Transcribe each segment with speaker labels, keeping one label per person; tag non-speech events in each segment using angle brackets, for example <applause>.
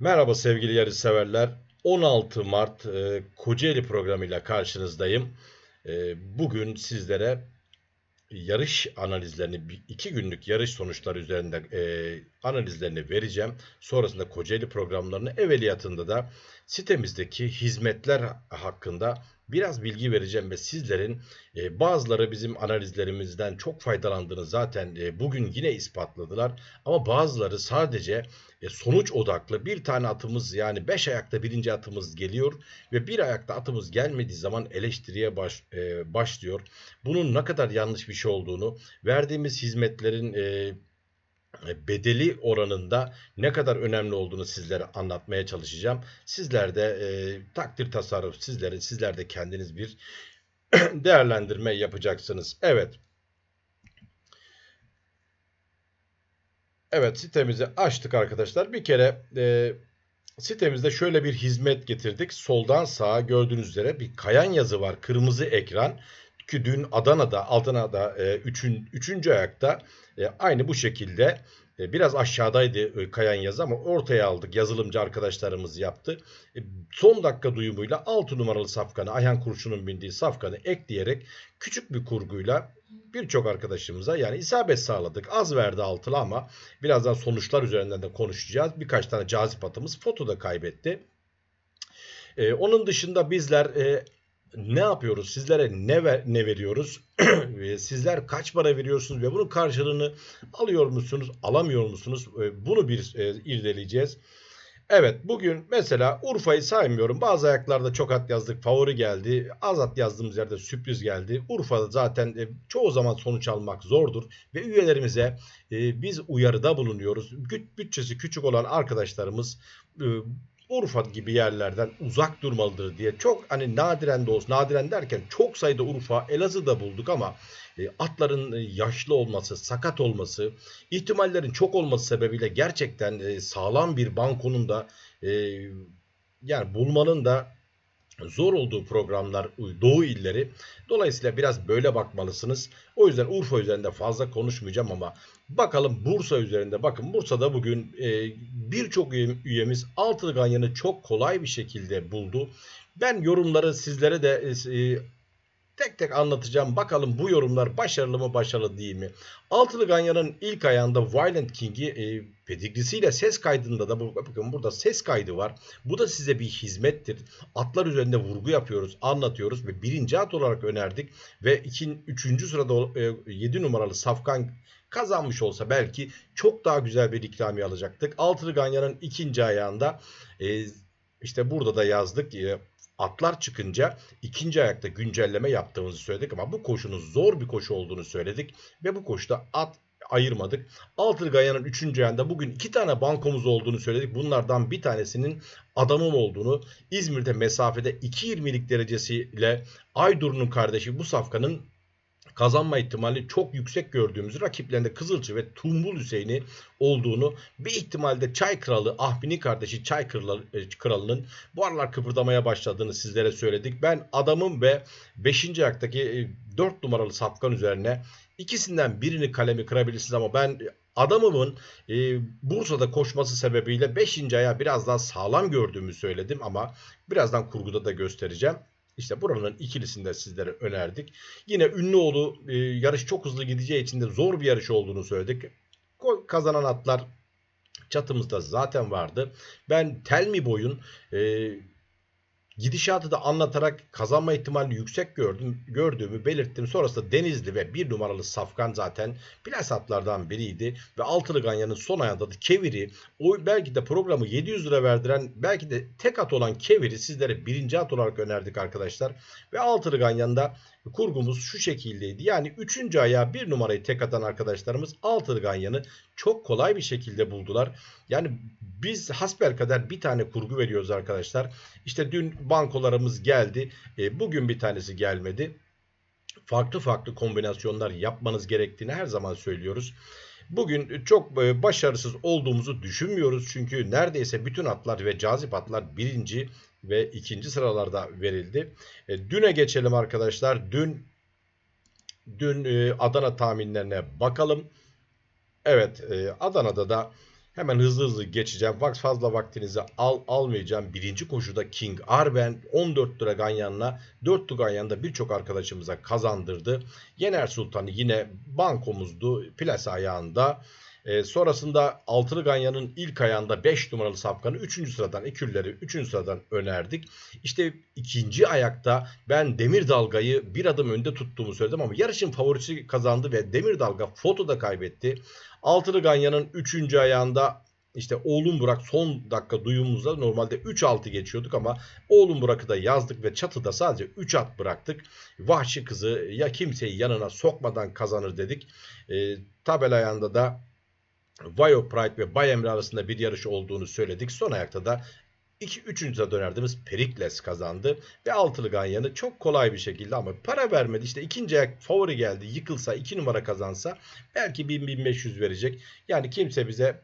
Speaker 1: Merhaba sevgili yarışseverler. 16 Mart e, Kocaeli programıyla karşınızdayım. E, bugün sizlere yarış analizlerini, iki günlük yarış sonuçları üzerinde e, analizlerini vereceğim. Sonrasında Kocaeli programlarını evveliyatında da sitemizdeki hizmetler hakkında biraz bilgi vereceğim ve sizlerin e, bazıları bizim analizlerimizden çok faydalandığını zaten e, bugün yine ispatladılar. Ama bazıları sadece e, sonuç odaklı bir tane atımız yani 5 ayakta birinci atımız geliyor ve bir ayakta atımız gelmediği zaman eleştiriye baş, e, başlıyor. Bunun ne kadar yanlış bir şey olduğunu, verdiğimiz hizmetlerin e, bedeli oranında ne kadar önemli olduğunu sizlere anlatmaya çalışacağım. Sizler de e, takdir tasarruf sizlerin, sizler de kendiniz bir <clears throat> değerlendirme yapacaksınız. Evet. Evet sitemizi açtık arkadaşlar. Bir kere e, sitemizde şöyle bir hizmet getirdik. Soldan sağa gördüğünüz üzere bir kayan yazı var. Kırmızı ekran. Ki dün Adana'da, Adana'da 3. E, üçüncü ayakta e, aynı bu şekilde e, biraz aşağıdaydı e, kayan yazı ama ortaya aldık. Yazılımcı arkadaşlarımız yaptı. E, son dakika duyumuyla 6 numaralı safkanı, Ayhan Kurşun'un bindiği safkanı ekleyerek küçük bir kurguyla birçok arkadaşımıza yani isabet sağladık. Az verdi altılı ama birazdan sonuçlar üzerinden de konuşacağız. Birkaç tane cazip atımız foto da kaybetti. Ee, onun dışında bizler e, ne yapıyoruz? Sizlere ne ver, ne veriyoruz? <clears throat> Ve Sizler kaç para veriyorsunuz ve bunun karşılığını alıyor musunuz, alamıyor musunuz? Bunu bir e, irdeleyeceğiz. Evet bugün mesela Urfa'yı saymıyorum. Bazı ayaklarda çok at yazdık. Favori geldi. Az at yazdığımız yerde sürpriz geldi. Urfa'da zaten e, çoğu zaman sonuç almak zordur. Ve üyelerimize e, biz uyarıda bulunuyoruz. Bütçesi küçük olan arkadaşlarımız Urfa gibi yerlerden uzak durmalıdır diye çok hani nadiren de olsun nadiren derken çok sayıda Urfa Elazığ'da bulduk ama e, atların e, yaşlı olması, sakat olması, ihtimallerin çok olması sebebiyle gerçekten e, sağlam bir bankonun da e, yani bulmanın da zor olduğu programlar Doğu illeri. Dolayısıyla biraz böyle bakmalısınız. O yüzden Urfa üzerinde fazla konuşmayacağım ama bakalım Bursa üzerinde. Bakın Bursa'da bugün e, birçok üye- üyemiz altılı ganyanı çok kolay bir şekilde buldu. Ben yorumları sizlere de e, tek tek anlatacağım. Bakalım bu yorumlar başarılı mı başarılı değil mi? Altılı Ganyan'ın ilk ayağında Violent King'i e, pedigrisiyle ses kaydında da bu- bakın burada ses kaydı var. Bu da size bir hizmettir. Atlar üzerinde vurgu yapıyoruz, anlatıyoruz ve birinci at olarak önerdik. Ve ikin, üçüncü sırada e, 7 numaralı Safkan kazanmış olsa belki çok daha güzel bir ikramiye alacaktık. Altılı Ganyan'ın ikinci ayağında e, işte burada da yazdık. E, atlar çıkınca ikinci ayakta güncelleme yaptığımızı söyledik ama bu koşunun zor bir koşu olduğunu söyledik ve bu koşuda at ayırmadık. Altılı Gaya'nın 3. ayında bugün iki tane bankomuz olduğunu söyledik. Bunlardan bir tanesinin adamım olduğunu İzmir'de mesafede 2.20'lik derecesiyle Aydur'un kardeşi bu safkanın kazanma ihtimali çok yüksek gördüğümüz rakiplerinde Kızılcı ve Tumbul Hüseyin'i olduğunu bir ihtimalde Çay Kralı Ahbini kardeşi Çay e, Kralı'nın bu aralar kıpırdamaya başladığını sizlere söyledik. Ben adamın ve 5. ayaktaki 4 numaralı safkan üzerine ikisinden birini kalemi kırabilirsiniz ama ben adamımın e, Bursa'da koşması sebebiyle 5. aya biraz daha sağlam gördüğümü söyledim ama birazdan kurguda da göstereceğim. İşte buranın ikilisini de sizlere önerdik. Yine Ünlüoğlu e, yarış çok hızlı gideceği için de zor bir yarış olduğunu söyledik. Kazanan atlar çatımızda zaten vardı. Ben Telmi Boy'un e, gidişatı da anlatarak kazanma ihtimalini yüksek gördüm, gördüğümü belirttim. Sonrasında Denizli ve bir numaralı Safkan zaten plas atlardan biriydi. Ve Altılı Ganyan'ın son ayında da Keviri o belki de programı 700 lira verdiren belki de tek at olan Keviri sizlere birinci at olarak önerdik arkadaşlar. Ve Altılı Ganyan'da kurgumuz şu şekildeydi. Yani 3. ayağa bir numarayı tek atan arkadaşlarımız Altılı Ganyan'ı çok kolay bir şekilde buldular. Yani biz hasbelkader bir tane kurgu veriyoruz arkadaşlar. İşte dün bankolarımız geldi. E, bugün bir tanesi gelmedi. Farklı farklı kombinasyonlar yapmanız gerektiğini her zaman söylüyoruz. Bugün çok e, başarısız olduğumuzu düşünmüyoruz. Çünkü neredeyse bütün atlar ve cazip atlar birinci ve ikinci sıralarda verildi. E, düne geçelim arkadaşlar. Dün dün e, Adana tahminlerine bakalım. Evet, e, Adana'da da Hemen hızlı hızlı geçeceğim. Vak fazla vaktinizi al almayacağım. Birinci koşuda King Arben 14 lira ganyanla 4 lira ganyanda birçok arkadaşımıza kazandırdı. Yener Sultan'ı yine bankomuzdu. Plase ayağında. E, sonrasında altılı ganyanın ilk ayağında 5 numaralı safkanı 3. sıradan ekürleri 3. sıradan önerdik. İşte ikinci ayakta ben Demir Dalga'yı bir adım önde tuttuğumu söyledim ama yarışın favorisi kazandı ve Demir Dalga fotoda kaybetti. Altılı ganyanın 3. ayağında işte oğlum Burak son dakika duyumumuzda normalde 3-6 geçiyorduk ama oğlum Burak'ı da yazdık ve çatıda sadece 3 at bıraktık. Vahşi kızı ya kimseyi yanına sokmadan kazanır dedik. E, tabel ayağında da Vayo Pride ve Bay Emre arasında bir yarış olduğunu söyledik. Son ayakta da 2 3. dönerdiğimiz Perikles kazandı ve altılı ganyanı çok kolay bir şekilde ama para vermedi. İşte ikinci ayak favori geldi. Yıkılsa 2 numara kazansa belki 1000-1500 verecek. Yani kimse bize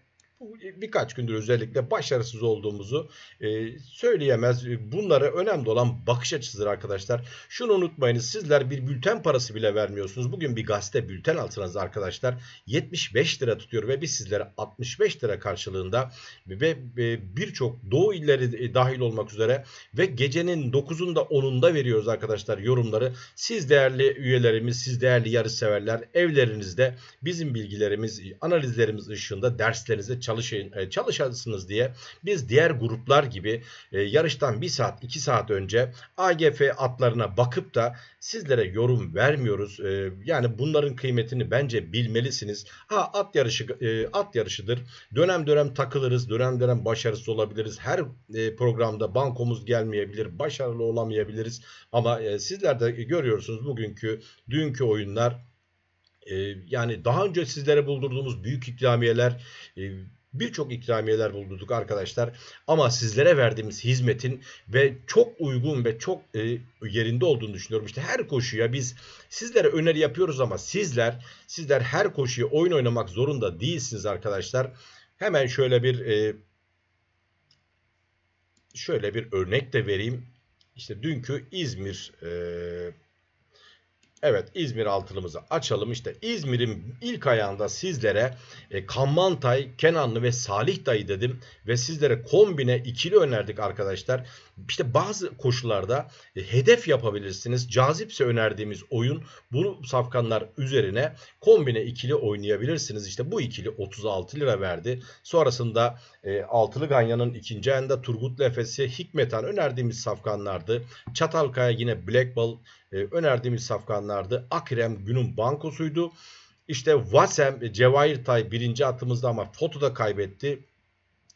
Speaker 1: birkaç gündür özellikle başarısız olduğumuzu e, söyleyemez. Bunlara önemli olan bakış açısıdır arkadaşlar. Şunu unutmayınız sizler bir bülten parası bile vermiyorsunuz. Bugün bir gazete bülten altınız arkadaşlar 75 lira tutuyor ve biz sizlere 65 lira karşılığında ve birçok doğu illeri dahil olmak üzere ve gecenin 9'unda 10'unda veriyoruz arkadaşlar yorumları. Siz değerli üyelerimiz, siz değerli yarış severler evlerinizde bizim bilgilerimiz, analizlerimiz ışığında derslerinizde çalışın, e, çalışasınız diye biz diğer gruplar gibi e, yarıştan 1 saat 2 saat önce AGF atlarına bakıp da sizlere yorum vermiyoruz. E, yani bunların kıymetini bence bilmelisiniz. Ha at yarışı at yarışıdır. Dönem dönem takılırız. Dönem dönem başarısız olabiliriz. Her programda bankomuz gelmeyebilir. Başarılı olamayabiliriz. Ama sizler de görüyorsunuz bugünkü dünkü oyunlar yani daha önce sizlere buldurduğumuz büyük ikramiyeler birçok ikramiyeler bulduk arkadaşlar. Ama sizlere verdiğimiz hizmetin ve çok uygun ve çok e, yerinde olduğunu düşünüyorum. İşte her koşuya biz sizlere öneri yapıyoruz ama sizler sizler her koşuya oyun oynamak zorunda değilsiniz arkadaşlar. Hemen şöyle bir e, şöyle bir örnek de vereyim. İşte dünkü İzmir e, Evet İzmir altılımızı açalım. İşte İzmir'in ilk ayağında sizlere e, Kammantay, Kenanlı ve Salih dayı dedim. Ve sizlere kombine ikili önerdik arkadaşlar. İşte bazı koşullarda e, hedef yapabilirsiniz. Cazipse önerdiğimiz oyun bu safkanlar üzerine kombine ikili oynayabilirsiniz. İşte bu ikili 36 lira verdi. Sonrasında e, altılı ganyanın ikinci ayında Turgut Lefesi, Hikmetan önerdiğimiz safkanlardı. Çatalkaya yine Black Ball e, önerdiğimiz safkanlardı. Akrem günün bankosuydu. İşte Vasem Cevahir Tay birinci atımızda ama fotoda kaybetti.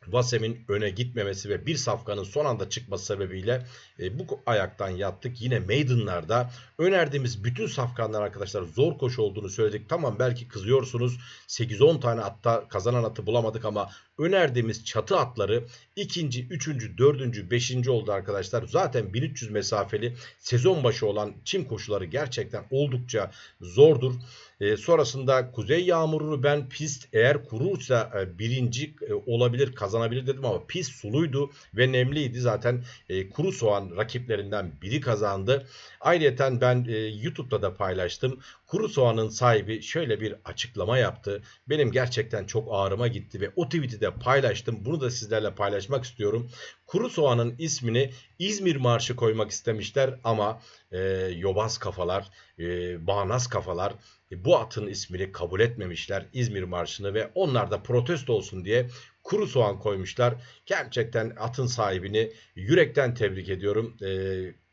Speaker 1: Vasem'in öne gitmemesi ve bir safkanın son anda çıkması sebebiyle e, bu ayaktan yattık. Yine Maiden'larda önerdiğimiz bütün safkanlar arkadaşlar zor koşu olduğunu söyledik. Tamam belki kızıyorsunuz. 8-10 tane atta kazanan atı bulamadık ama önerdiğimiz çatı atları ikinci, üçüncü, dördüncü, beşinci oldu arkadaşlar. Zaten 1300 mesafeli sezon başı olan çim koşuları gerçekten oldukça zordur. E, sonrasında Kuzey Yağmuru'nu ben pist eğer kurursa e, birinci e, olabilir kazanabilir dedim ama pist suluydu ve nemliydi. Zaten e, kuru soğan rakiplerinden biri kazandı. Ayrıca ben e, YouTube'da da paylaştım. Kuru soğanın sahibi şöyle bir açıklama yaptı. Benim gerçekten çok ağrıma gitti ve o tweet'i de paylaştım. Bunu da sizlerle paylaşmak istiyorum. Kuru soğanın ismini İzmir Marşı koymak istemişler ama e, yobaz kafalar, e, bağnaz kafalar e, bu atın ismini kabul etmemişler İzmir Marşı'nı ve onlar da protesto olsun diye kuru soğan koymuşlar. Gerçekten atın sahibini yürekten tebrik ediyorum. E,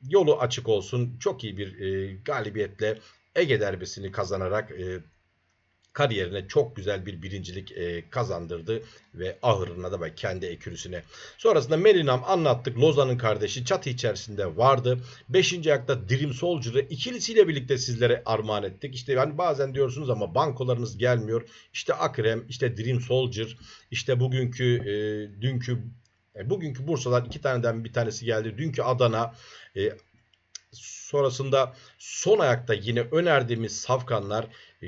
Speaker 1: yolu açık olsun. Çok iyi bir e, galibiyetle Ege derbisini kazanarak e, kariyerine çok güzel bir birincilik e, kazandırdı ve ahırına da ve kendi ekürüsüne. Sonrasında Melinam anlattık. Lozan'ın kardeşi çatı içerisinde vardı. Beşinci ayakta Dream Soldier'ı ikilisiyle birlikte sizlere armağan ettik. İşte yani bazen diyorsunuz ama bankolarınız gelmiyor. İşte Akrem, işte Dream Soldier, işte bugünkü, e, dünkü, e, bugünkü Bursa'dan iki taneden bir tanesi geldi. Dünkü Adana, e, sonrasında son ayakta yine önerdiğimiz safkanlar e,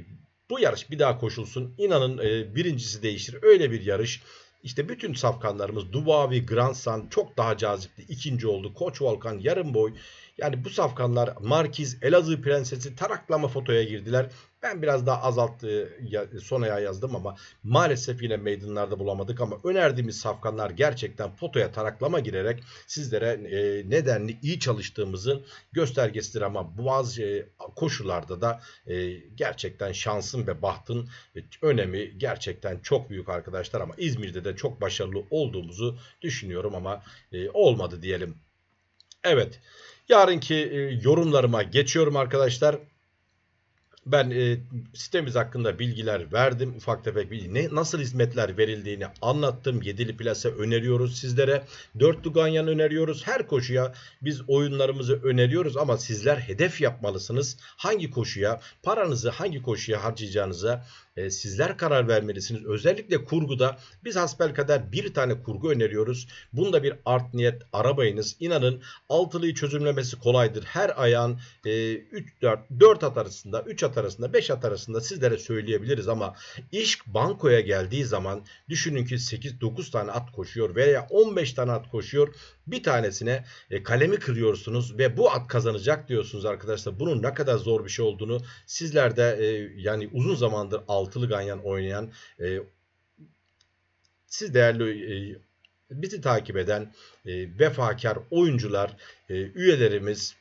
Speaker 1: bu yarış bir daha koşulsun. İnanın e, birincisi değiştir. Öyle bir yarış. İşte bütün safkanlarımız Dubavi, Grandsan çok daha cazipti. İkinci oldu. Koç Volkan yarım boy. Yani bu safkanlar Markiz, Elazığ Prensesi taraklama fotoya girdiler. Ben biraz daha azalttı son ayağı yazdım ama maalesef yine meydanlarda bulamadık ama önerdiğimiz safkanlar gerçekten potoya taraklama girerek sizlere e, nedenli iyi çalıştığımızın göstergesidir ama bazı e, koşullarda da e, gerçekten şansın ve bahtın e, önemi gerçekten çok büyük arkadaşlar ama İzmir'de de çok başarılı olduğumuzu düşünüyorum ama olmadı diyelim. Evet. Yarınki e, yorumlarıma geçiyorum arkadaşlar. Ben e, sitemiz hakkında bilgiler verdim. Ufak tefek bilgi. Ne, nasıl hizmetler verildiğini anlattım. Yedili plase öneriyoruz sizlere. Dörtlü ganyan öneriyoruz. Her koşuya biz oyunlarımızı öneriyoruz ama sizler hedef yapmalısınız. Hangi koşuya, paranızı hangi koşuya harcayacağınıza e, sizler karar vermelisiniz. Özellikle kurguda biz hasbelkader bir tane kurgu öneriyoruz. Bunda bir art niyet arabayınız. İnanın altılıyı çözümlemesi kolaydır. Her ayağın e, 3 4 4 at arasında, 3 at arasında, 5 at arasında sizlere söyleyebiliriz ama iş bankoya geldiği zaman düşünün ki 8 9 tane at koşuyor veya 15 tane at koşuyor. Bir tanesine e, kalemi kırıyorsunuz ve bu at kazanacak diyorsunuz arkadaşlar. Bunun ne kadar zor bir şey olduğunu sizler de e, yani uzun zamandır altılı ganyan oynayan e, siz değerli e, bizi takip eden e, vefakar oyuncular, e, üyelerimiz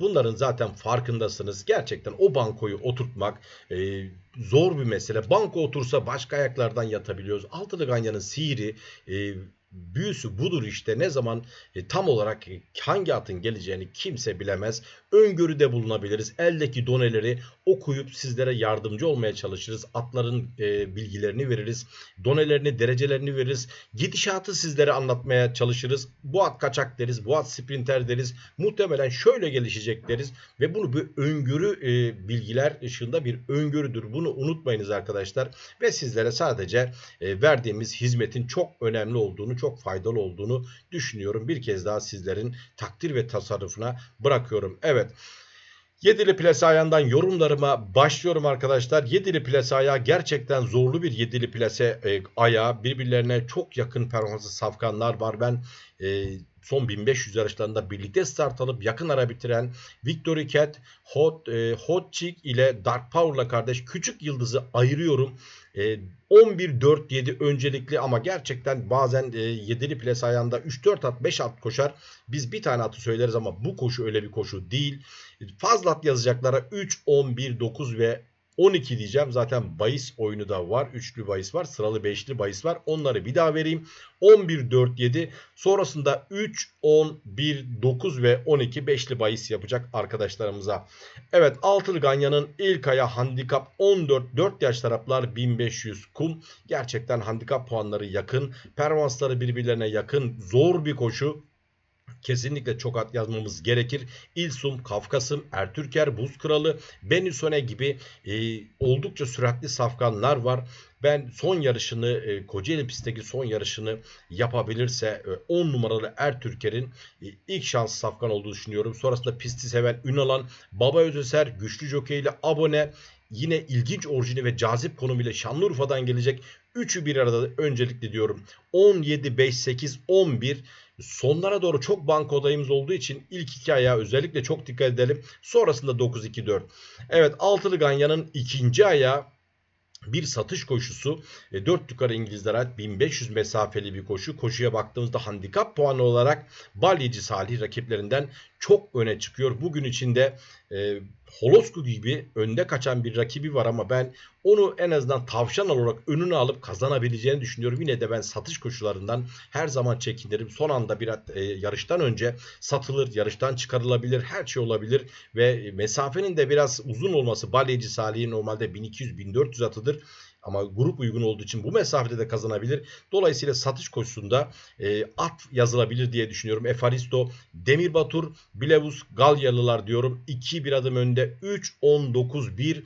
Speaker 1: Bunların zaten farkındasınız. Gerçekten o bankoyu oturtmak e, zor bir mesele. Banko otursa başka ayaklardan yatabiliyoruz. Altılı ganyanın sihiri e, büyüsü budur işte. Ne zaman e, tam olarak e, hangi atın geleceğini kimse bilemez. Öngörüde bulunabiliriz. Eldeki doneleri okuyup sizlere yardımcı olmaya çalışırız. Atların e, bilgilerini veririz. Donelerini, derecelerini veririz. Gidişatı sizlere anlatmaya çalışırız. Bu at kaçak deriz, bu at sprinter deriz. Muhtemelen şöyle gelişecek deriz. Ve bunu bir öngörü e, bilgiler ışığında bir öngörüdür. Bunu unutmayınız arkadaşlar. Ve sizlere sadece e, verdiğimiz hizmetin çok önemli olduğunu, çok faydalı olduğunu düşünüyorum. Bir kez daha sizlerin takdir ve tasarrufuna bırakıyorum. Evet. Yedili plase ayağından yorumlarıma başlıyorum arkadaşlar. Yedili plase ayağı gerçekten zorlu bir yedili plase e, ayağı. Birbirlerine çok yakın performanslı safkanlar var. Ben e, son 1500 yarışlarında birlikte start alıp yakın ara bitiren Victory Cat, Hot, e, Hot Chick ile Dark Power'la kardeş küçük yıldızı ayırıyorum. E, 11-4-7 öncelikli ama gerçekten bazen e, 7'li ples ayağında 3-4 at 5 at koşar. Biz bir tane atı söyleriz ama bu koşu öyle bir koşu değil. Fazla at yazacaklara 3, 11, 9 ve 12 diyeceğim. Zaten bahis oyunu da var. Üçlü bahis var. Sıralı beşli bahis var. Onları bir daha vereyim. 11, 4, 7. Sonrasında 3, 10, 1, 9 ve 12 beşli bahis yapacak arkadaşlarımıza. Evet Altılı Ganyan'ın ilk aya handikap 14. 4 yaş taraflar 1500 kum. Gerçekten handikap puanları yakın. Performansları birbirlerine yakın. Zor bir koşu. Kesinlikle çok at yazmamız gerekir. İlsum, Kafkasım, Ertürker, Buz Kralı, Benüsone gibi e, oldukça süratli safkanlar var. Ben son yarışını e, Kocaeli pistteki son yarışını yapabilirse e, 10 numaralı Ertürker'in e, ilk şans safkan olduğunu düşünüyorum. Sonrasında pisti seven Ünalan, Baba Özeser, güçlü jockey ile abone yine ilginç orijini ve cazip konumuyla Şanlıurfa'dan gelecek. Üçü bir arada öncelikli diyorum. 17, 5, 8, 11 Sonlara doğru çok banko odayımız olduğu için ilk iki ayağa özellikle çok dikkat edelim. Sonrasında 9-2-4. Evet altılı ganyanın ikinci ayağı bir satış koşusu. E, 4 yukarı İngilizlere ait 1500 mesafeli bir koşu. Koşuya baktığımızda handikap puanı olarak Balyeci Salih rakiplerinden çok öne çıkıyor. Bugün içinde e, Holosku gibi önde kaçan bir rakibi var ama ben onu en azından tavşan olarak önüne alıp kazanabileceğini düşünüyorum. Yine de ben satış koşularından her zaman çekinirim. Son anda bir e, yarıştan önce satılır, yarıştan çıkarılabilir, her şey olabilir ve mesafenin de biraz uzun olması Balyeci Salih'in normalde 1200-1400 atıdır. Ama grup uygun olduğu için bu mesafede de kazanabilir. Dolayısıyla satış koşusunda e, at yazılabilir diye düşünüyorum. Efaristo, Demir Batur, Bilevus, Galyalılar diyorum. 2 bir adım önde. 3, 10, 9, 1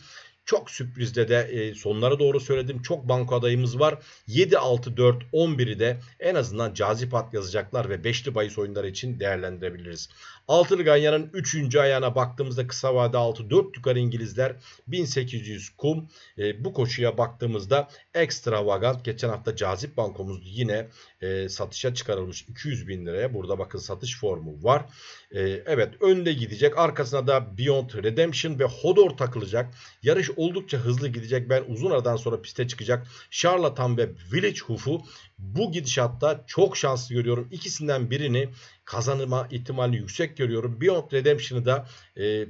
Speaker 1: Çok sürprizde de e, sonlara doğru söyledim. Çok banko adayımız var. 7, 6, 4, 11'i de en azından cazip at yazacaklar ve 5'li bahis oyunları için değerlendirebiliriz. Altılı Ganyan'ın 3. ayağına baktığımızda kısa vade 6 4 yukarı İngilizler 1800 kum. E, bu koşuya baktığımızda extravagant geçen hafta cazip bankomuz yine e, satışa çıkarılmış 200 bin liraya. Burada bakın satış formu var. E, evet önde gidecek. Arkasına da Beyond Redemption ve Hodor takılacak. Yarış oldukça hızlı gidecek. Ben uzun aradan sonra piste çıkacak. Charlatan ve Village Hoof'u bu gidişatta çok şanslı görüyorum. İkisinden birini kazanma ihtimali yüksek görüyorum. Beyond Redemption'ı da e,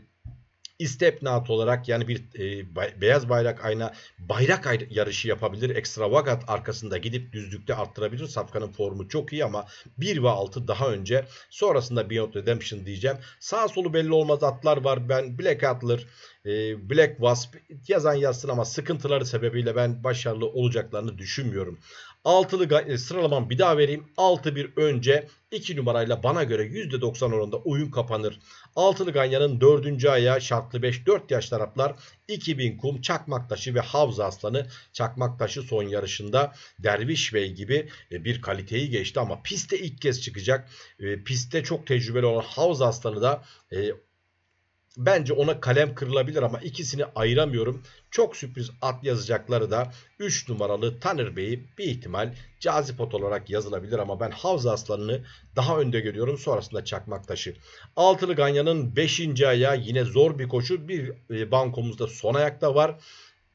Speaker 1: istepnat olarak yani bir e, bay, beyaz bayrak ayna bayrak ay yarışı yapabilir. Extravagant arkasında gidip düzlükte arttırabilir. Safkan'ın formu çok iyi ama 1 ve 6 daha önce. Sonrasında Beyond Redemption diyeceğim. Sağ solu belli olmaz atlar var. Ben Black Atler, e, Black Wasp yazan yazsın ama sıkıntıları sebebiyle ben başarılı olacaklarını düşünmüyorum. Altılı e, sıralamam bir daha vereyim. 6-1 önce 2 numarayla bana göre %90 oranında oyun kapanır. Altılı Ganyan'ın 4. ayağı şartlı 5 4 yaş taraflar 2000 kum Çakmaktaşı ve Havza Aslanı Çakmaktaşı son yarışında Derviş Bey gibi e, bir kaliteyi geçti ama piste ilk kez çıkacak. E, piste çok tecrübeli olan Havza Aslanı da Bence ona kalem kırılabilir ama ikisini ayıramıyorum. Çok sürpriz at yazacakları da 3 numaralı Tanır Bey'i bir ihtimal cazip at olarak yazılabilir ama ben Havza Aslanı'nı daha önde görüyorum. Sonrasında Çakmak Taşı. Altılı Ganyan'ın 5. ayağı yine zor bir koşu. Bir e, bankomuzda son ayakta var.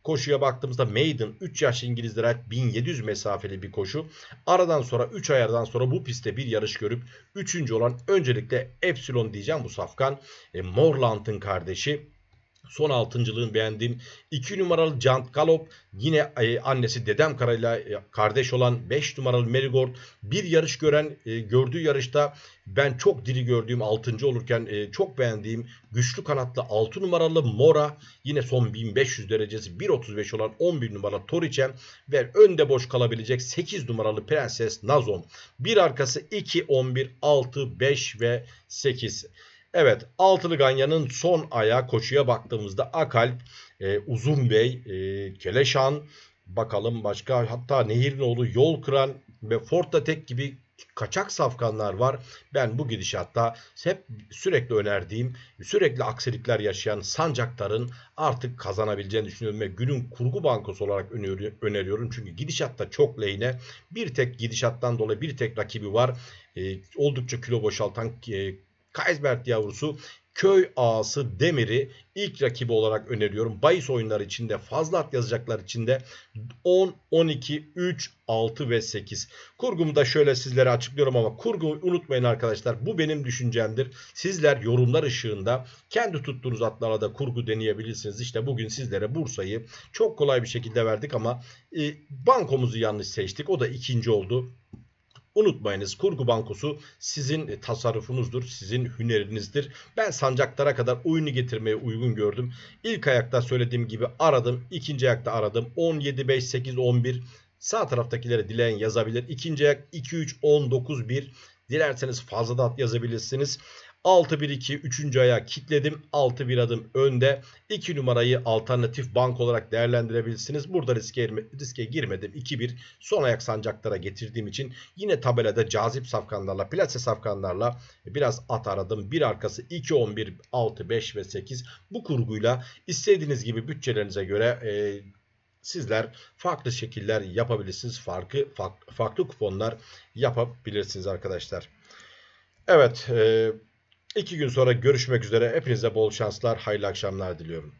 Speaker 1: Koşuya baktığımızda Maiden 3 yaş İngilizlere ait 1700 mesafeli bir koşu. Aradan sonra 3 ayardan sonra bu pistte bir yarış görüp 3. olan öncelikle Epsilon diyeceğim bu safkan. E, Morland'ın kardeşi. Son altıncılığın beğendiğim 2 numaralı Jant Galop yine e, annesi Dedem Kara'yla e, kardeş olan 5 numaralı Merigold bir yarış gören e, gördüğü yarışta ben çok diri gördüğüm 6. olurken e, çok beğendiğim güçlü kanatlı 6 numaralı Mora yine son 1500 derecesi 1.35 olan 11 numaralı Toriçem ve önde boş kalabilecek 8 numaralı Prenses Nazon. Bir arkası 2, 11, 6, 5 ve 8. Evet Altılı Ganyan'ın son ayağı koşuya baktığımızda Akalp, e, Uzun Bey, e, Keleşan, bakalım başka hatta Nehirlioğlu, Yol Kıran ve Fortatek gibi kaçak safkanlar var. Ben bu gidişatta hep sürekli önerdiğim, sürekli aksilikler yaşayan sancakların artık kazanabileceğini düşünüyorum ve günün kurgu bankosu olarak öneriyorum. Çünkü gidişatta çok lehine bir tek gidişattan dolayı bir tek rakibi var. E, oldukça kilo boşaltan e, Kaisbert yavrusu köy ağası Demir'i ilk rakibi olarak öneriyorum. Bayis oyunları içinde fazla at yazacaklar içinde 10, 12, 3, 6 ve 8. Kurgumu da şöyle sizlere açıklıyorum ama kurgumu unutmayın arkadaşlar. Bu benim düşüncemdir. Sizler yorumlar ışığında kendi tuttuğunuz atlara da kurgu deneyebilirsiniz. İşte bugün sizlere Bursa'yı çok kolay bir şekilde verdik ama e, bankomuzu yanlış seçtik. O da ikinci oldu. Unutmayınız kurgu bankosu sizin e, tasarrufunuzdur, sizin hünerinizdir. Ben sancaklara kadar oyunu getirmeye uygun gördüm. İlk ayakta söylediğim gibi aradım. ikinci ayakta aradım. 17, 5, 8, 11. Sağ taraftakileri dileyen yazabilir. İkinci ayak 2, 3, 10, 9, 1. Dilerseniz fazla da yazabilirsiniz. 6-1-2 3. ayağı kitledim. 6-1 adım önde. 2 numarayı alternatif bank olarak değerlendirebilirsiniz. Burada riske, riske girmedim. 2-1 son ayak sancaklara getirdiğim için yine tabelada cazip safkanlarla, plase safkanlarla biraz at aradım. Bir arkası 2-11, 6-5 ve 8. Bu kurguyla istediğiniz gibi bütçelerinize göre e, sizler farklı şekiller yapabilirsiniz. Farklı, farklı, kuponlar yapabilirsiniz arkadaşlar. Evet. E, İki gün sonra görüşmek üzere. Hepinize bol şanslar, hayırlı akşamlar diliyorum.